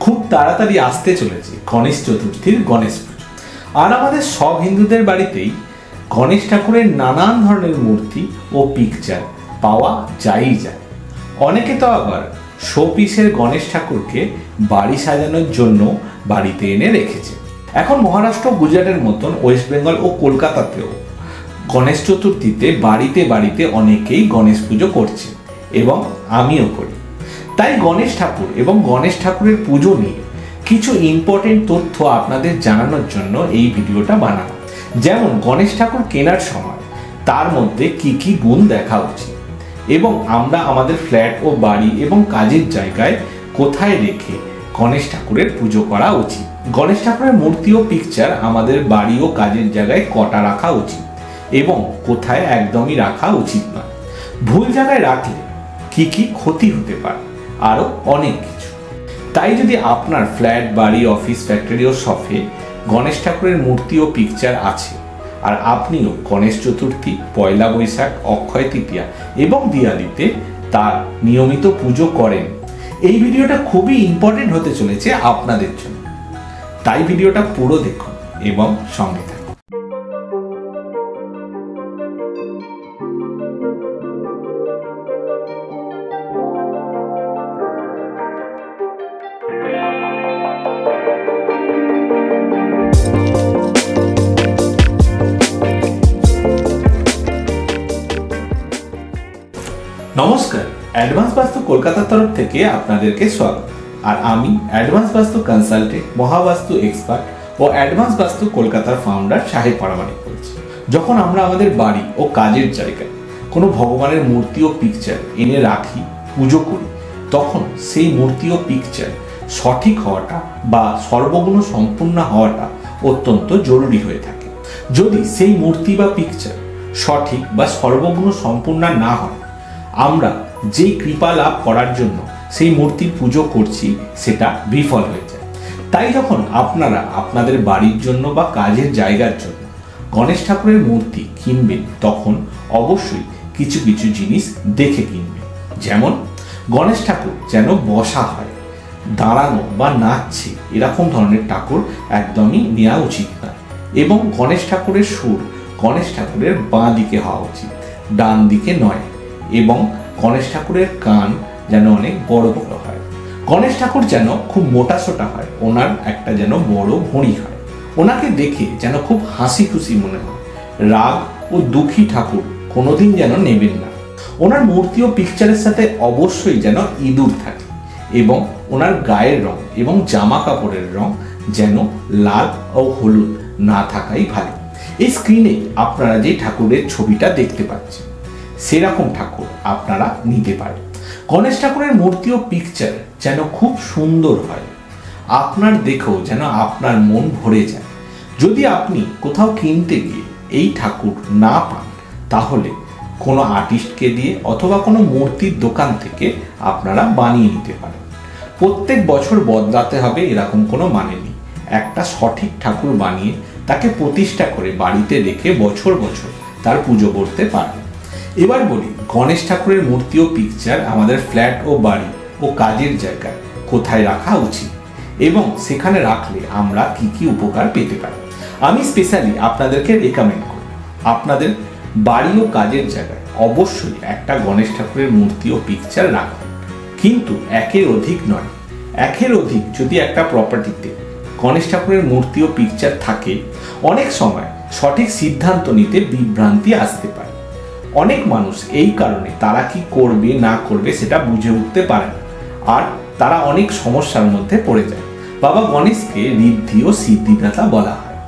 খুব তাড়াতাড়ি আসতে চলেছে গণেশ চতুর্থীর গণেশ পুজো। আর আমাদের সব হিন্দুদের বাড়িতেই গণেশ ঠাকুরের নানান ধরনের মূর্তি ও পিকচার পাওয়া যাই যায়। অনেকে তো আবার শো পিসের গণেশ ঠাকুরকে বাড়ি সাজানোর জন্য বাড়িতে এনে রেখেছে। এখন মহারাষ্ট্র, গুজরাটের মতন ওয়েস্ট বেঙ্গল ও কলকাতাতেও গণেশ চতুর্থীতে বাড়িতে বাড়িতে অনেকেই গণেশ পুজো করছে এবং আমিও করি। তাই গণেশ ঠাকুর এবং গণেশ ঠাকুরের পুজো নিয়ে কিছু ইম্পর্টেন্ট তথ্য আপনাদের জানানোর জন্য এই ভিডিওটা বানানো যেমন, গণেশ ঠাকুর কেনার সময় তার মধ্যে কি কি গুণ দেখা উচিত এবং আমরা আমাদের ফ্ল্যাট ও বাড়ি এবং কাজের জায়গায় কোথায় রেখে গণেশ ঠাকুরের পুজো করা উচিত? গণেশ ঠাকুরের মূর্তি ও পিকচার আমাদের বাড়ি ও কাজের জায়গায় কটা রাখা উচিত এবং কোথায় একদমই রাখা উচিত নয়। ভুল জায়গায় রাখলে কি কি ক্ষতি হতে পারে? আরও অনেক কিছু। তাই যদি আপনার ফ্ল্যাট, বাড়ি, অফিস, ফ্যাক্টরি ও শপে গণেশ ঠাকুরের মূর্তি ও পিকচার আছে, আর আপনিও গণেশ চতুর্থী, পয়লা বৈশাখ, অক্ষয় তৃতীয়া এবং দিয়ালিতে তার নিয়মিত পুজো করেন, এই ভিডিওটা খুবই ইম্পর্টেন্ট হতে চলেছে আপনাদের জন্য। তাই ভিডিওটা পুরো দেখুন এবং সঙ্গে থাকুন। নমস্কার, অ্যাডভান্স বাস্তু কলকাতার তরফ থেকে আপনাদেরকে স্বাগত। আর আমি advance vastu consultant, Mahavastu expert ও অ্যাডভান্স বাস্তু কলকাতার ফাউন্ডার সাহেব পারামানিক বলছি। যখন আমরা আমাদের বাড়ি ও কাজের জায়গায় কোনো ভগবানের মূর্তি ও পিকচার এনে রাখি, পুজো করি, তখন সেই মূর্তি ও পিকচার সঠিক হওয়াটা বা সর্বগুণ সম্পূর্ণ হওয়াটা অত্যন্ত জরুরি হয়ে থাকে। যদি সেই মূর্তি বা পিকচার সঠিক বা সর্বগুণ সম্পূর্ণ না হয় আমরা যেই কৃপা লাভ করার জন্য সেই মূর্তির পুজো করছি, সেটা বিফল হয়ে যায় তাই যখন আপনারা আপনাদের বাড়ির জন্য বা কাজের জায়গার জন্য গণেশ ঠাকুরের মূর্তি কিনবেন, তখন অবশ্যই কিছু কিছু জিনিস দেখে কিনবেন। যেমন, গণেশ ঠাকুর যেন বসা হয়, দাঁড়ানো বা নাচছে, এরকম ধরনের ঠাকুর একদমই নেওয়া উচিত না। এবং গণেশ ঠাকুরের সুর গণেশ ঠাকুরের বাঁ দিকে হওয়া উচিত, ডান দিকে নয়। এবং গণেশ ঠাকুরের কান যেন অনেক বড় বড় হয়। গণেশ ঠাকুর যেন খুব মোটা সোটা হয়, ওনার একটা যেন বড় ভড়ি হয়। ওনাকে দেখে যেন খুব হাসি খুশি মনে হয়। রাগ ও দুঃখী ঠাকুর কোনোদিন যেন নেবেন না। ওনার মূর্তি ও পিকচারের সাথে অবশ্যই যেন ইঁদুর থাকে এবং ওনার গায়ের রং এবং জামা কাপড়ের রং যেন লাল ও হলুদ না থাকাই ভালো। এই স্ক্রিনে আপনারা যে ঠাকুরের ছবিটা দেখতে পাচ্ছেন সেরকম ঠাকুর আপনারা নিতে পারেন। গণেশ ঠাকুরের মূর্তি ও পিকচার যেন খুব সুন্দর হয়। আপনার দেখেও যেন আপনার মন ভরে যায়। যদি আপনি কোথাও কিনতে গিয়ে এই ঠাকুর না পান, তাহলে কোনো আর্টিস্টকে দিয়ে অথবা কোনো মূর্তির দোকান থেকে আপনারা বানিয়ে নিতে পারেন। প্রত্যেক বছর বদলাতে হবে এরকম কোনো মানে নেই। একটা সঠিক ঠাকুর বানিয়ে তাকে প্রতিষ্ঠা করে বাড়িতে রেখে বছর বছর তার পুজো করতে পারবেন। এবার বলি, গণেশ ঠাকুরের মূর্তি ও পিকচার আমাদের ফ্ল্যাট ও বাড়ি ও কাজের জায়গায় কোথায় রাখা উচিত? এবং সেখানে রাখলে আমরা কি কি উপকার পেতে পারি? আমি স্পেশালি আপনাদেরকে রেকমেন্ড করি, আপনাদের বাড়ি ও কাজের জায়গায় অবশ্যই একটা গণেশ ঠাকুরের মূর্তি ও পিকচার রাখুন। কিন্তু একের অধিক নয়, একের অধিক যদি একটা প্রপার্টিতে গণেশ ঠাকুরের মূর্তি ও পিকচার থাকে, অনেক সময় সঠিক সিদ্ধান্ত নিতে বিভ্রান্তি আসতে পারে। অনেক মানুষ এই কারণে তারা কি করবে, না করবে সেটা বুঝে উঠতে পারে না। আর তারা অনেক সমস্যার মধ্যে পড়ে যায়। বাবা গণেশকে ঋদ্ধি ও সিদ্ধিদাতা বলা হয়।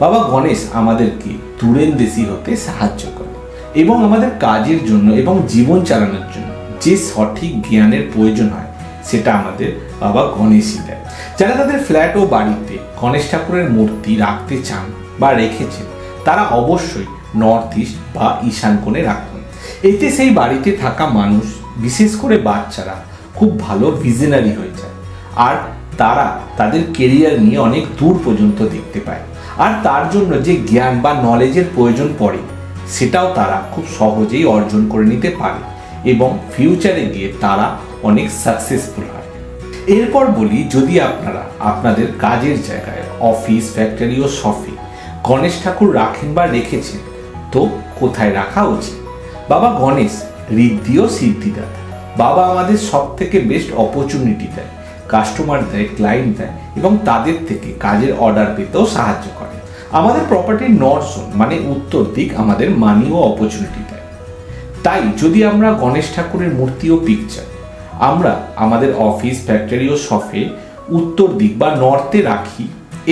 বাবা গণেশ আমাদেরকে দূরেন্দেশি হতে সাহায্য করে এবং আমাদের কাজের জন্য এবং জীবন চালানোর জন্য যে সঠিক জ্ঞানের প্রয়োজন হয়, সেটা আমাদের বাবা গণেশই দেয় যারা তাদের ফ্ল্যাট ও বাড়িতে গণেশ ঠাকুরের মূর্তি রাখতে চান বা রেখেছেন, তারা অবশ্যই নর্থ ইস্ট বা ঈশান কোণে রাখুন। এতে সেই বাড়িতে থাকা মানুষ, বিশেষ করে বাচ্চারা, খুব ভালো ভিজনারি হয়ে যায়। আর তারা তাদের কেরিয়ার নিয়ে অনেক দূর পর্যন্ত দেখতে পায়। আর তার জন্য যে জ্ঞান বা নলেজের প্রয়োজন পড়ে, সেটাও তারা খুব সহজেই অর্জন করে নিতে পারে এবং ফিউচারে গিয়ে তারা অনেক সাকসেসফুল হয়। এরপর বলি, যদি আপনারা আপনাদের কাজের জায়গায় অফিস ফ্যাক্টরি ও শপে গণেশ ঠাকুর রাখেন বা রেখেছেন তো কোথায় রাখা উচিত? বাবা গণেশ ঋদ্ধি ও সিদ্ধিদাতা। বাবা আমাদের সব থেকে বেস্ট অপরচুনিটি দেয় কাস্টমার দেয় ক্লায়েন্ট দেয় এবং তাদের থেকে কাজের অর্ডার পেতেও সাহায্য করে। আমাদের প্রপার্টির নর্থ জোন মানে উত্তর দিক, আমাদের মানি ও অপরচুনিটি দেয়। তাই যদি আমরা গণেশ ঠাকুরের মূর্তি ও পিকচার আমরা আমাদের অফিস ফ্যাক্টরি ও শপে উত্তর দিক বা নর্থে রাখি,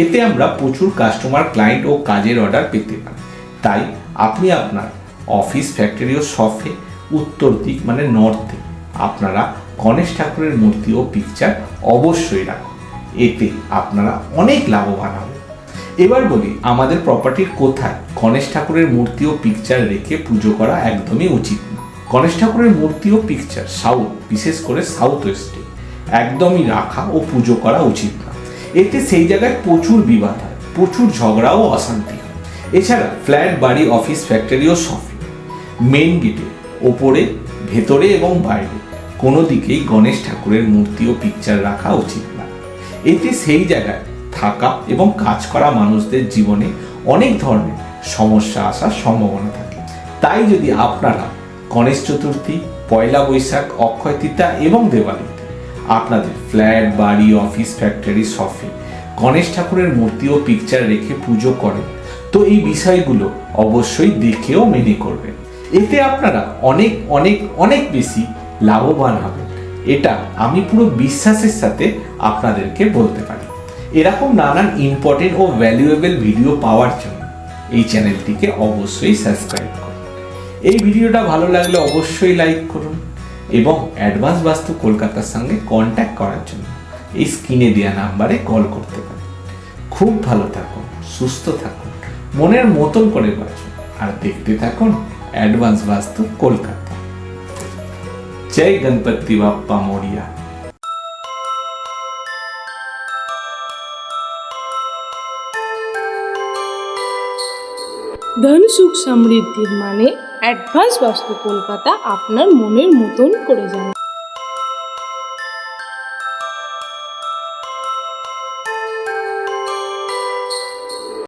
এতে আমরা প্রচুর কাস্টমার ক্লায়েন্ট ও কাজের অর্ডার পেতে পারি। তাই আপনি আপনার অফিস ফ্যাক্টরি ও শপে উত্তর দিক মানে নর্থে আপনারা গণেশ ঠাকুরের মূর্তি ও পিকচার অবশ্যই রাখুন। এতে আপনারা অনেক লাভবান হবেন। এবার বলি, আমাদের প্রপার্টির কোথায়? গণেশ ঠাকুরের মূর্তি ও পিকচার রেখে পুজো করা একদমই উচিত না। গণেশ ঠাকুরের মূর্তি ও পিকচার সাউথ বিশেষ করে সাউথ ওয়েস্টে একদমই রাখা ও পুজো করা উচিত না। এতে সেই জায়গায় প্রচুর বিবাদ হয়, প্রচুর ঝগড়া ও অশান্তি। এছাড়া ফ্ল্যাট, বাড়ি, অফিস ফ্যাক্টরি ও মেন গেটে ওপরে, ভেতরে এবং বাইরে। কোনো দিকেই গণেশ ঠাকুরের মূর্তি ও পিকচার রাখা উচিত না। এতে সেই জায়গায় থাকা এবং কাজ করা মানুষদের জীবনে অনেক ধরনের সমস্যা আসার সম্ভাবনা থাকে। তাই যদি আপনারা গণেশ চতুর্থী, পয়লা বৈশাখ, অক্ষয় এবং দেওয়ালিতে আপনাদের ফ্ল্যাট, বাড়ি, অফিস ফ্যাক্টরি শপে গণেশ ঠাকুরের মূর্তি ও পিকচার রেখে পুজো করেন তো এই বিষয়গুলো অবশ্যই দেখেও মেনে করবেন। এতে আপনারা অনেক অনেক অনেক বেশি লাভবান হবেন। এটা আমি পুরো বিশ্বাসের সাথে আপনাদেরকে বলতে পারি। এরকম নানান ইম্পর্টেন্ট ও ভ্যালুয়েবল ভিডিও পাওয়ার জন্য এই চ্যানেলটিকে অবশ্যই সাবস্ক্রাইব করুন। এই ভিডিওটা ভালো লাগলে অবশ্যই লাইক করুন এবং অ্যাডভান্স বাস্তু কলকাতার সঙ্গে কন্ট্যাক্ট করার জন্য এই স্ক্রিনে দেওয়া নাম্বারে কল করতে পারেন। খুব ভালো থাকুন, সুস্থ থাকুন। মনের মতন করে বাঁচুন আর দেখতে থাকুন অ্যাডভান্স বাস্তু কলকাতা। জয় গণপতি বাপ্পা মোরিয়া। ধন সুখ সমৃদ্ধির মানে অ্যাডভান্স বাস্তু কলকাতা আপনার মনের মতন করে যান